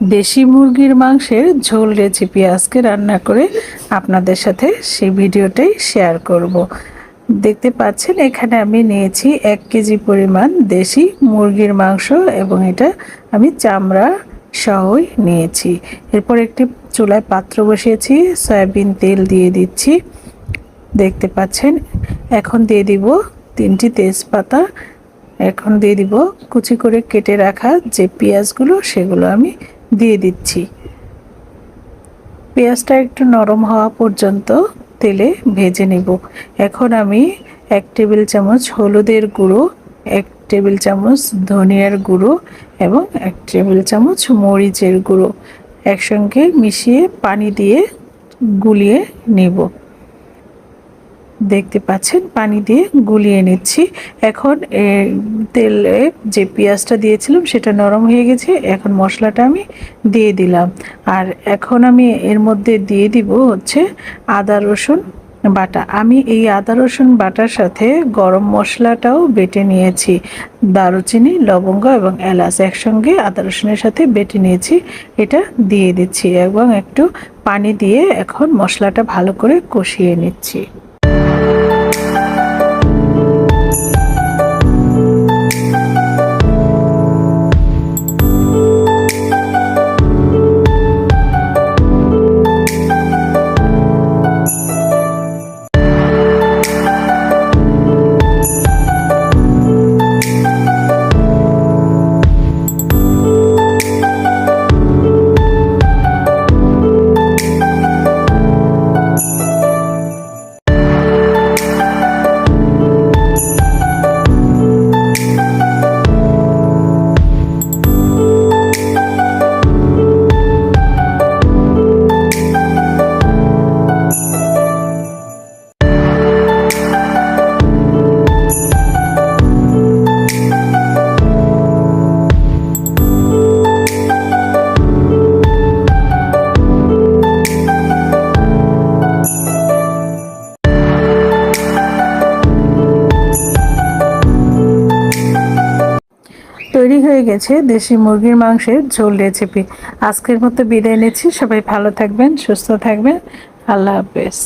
দেশি মুরগির মাংসের ঝোল রেসিপি আজকে রান্না করে আপনাদের সাথে সেই ভিডিওটাই শেয়ার করব। দেখতে পাচ্ছেন, এখানে আমি নিয়েছি এক কেজি পরিমাণ দেশি মুরগির মাংস এবং এটা আমি চামড়া সহই নিয়েছি। এরপর একটি চুলায় পাত্র বসিয়েছি, সয়াবিন তেল দিয়ে দিচ্ছি। দেখতে পাচ্ছেন, এখন দিয়ে দিব তিনটি তেজপাতা। এখন দিয়ে দিব কুচি করে কেটে রাখা যে পেঁয়াজগুলো, সেগুলো আমি দিয়ে দিচ্ছি। পেঁয়াজটা একটু নরম হওয়া পর্যন্ত তেলে ভেজে নেব। এখন আমি এক টেবিল চামচ হলুদের গুঁড়ো, এক টেবিল চামচ ধনিয়ার গুঁড়ো এবং এক টেবিল চামচ মরিচের গুঁড়ো একসঙ্গে মিশিয়ে পানি দিয়ে গুলিয়ে নেব। দেখতে পাচ্ছেন, পানি দিয়ে গুলিয়ে নিচ্ছি। এখন তেলে যে পেঁয়াজটা দিয়েছিলাম সেটা নরম হয়ে গেছে, এখন মশলাটা আমি দিয়ে দিলাম। আর এখন আমি এর মধ্যে দিয়ে দিব হচ্ছে আদা, রসুন বাটা। আমি এই আদা, রসুন বাটার সাথে গরম মশলাটাও বেটে নিয়েছি। দারুচিনি, লবঙ্গ এবং এলাচ একসঙ্গে আদা, রসুনের সাথে বেটে নিয়েছি। এটা দিয়ে দিচ্ছি এবং একটু পানি দিয়ে এখন মশলাটা ভালো করে কষিয়ে নিচ্ছি। তৈরি হয়ে গেছে দেশি মুরগির মাংসের ঝোল রেসিপি। আজকের মতো বিদায় নিচ্ছি। সবাই ভালো থাকবেন, সুস্থ থাকবেন। আল্লাহ হাফেজ।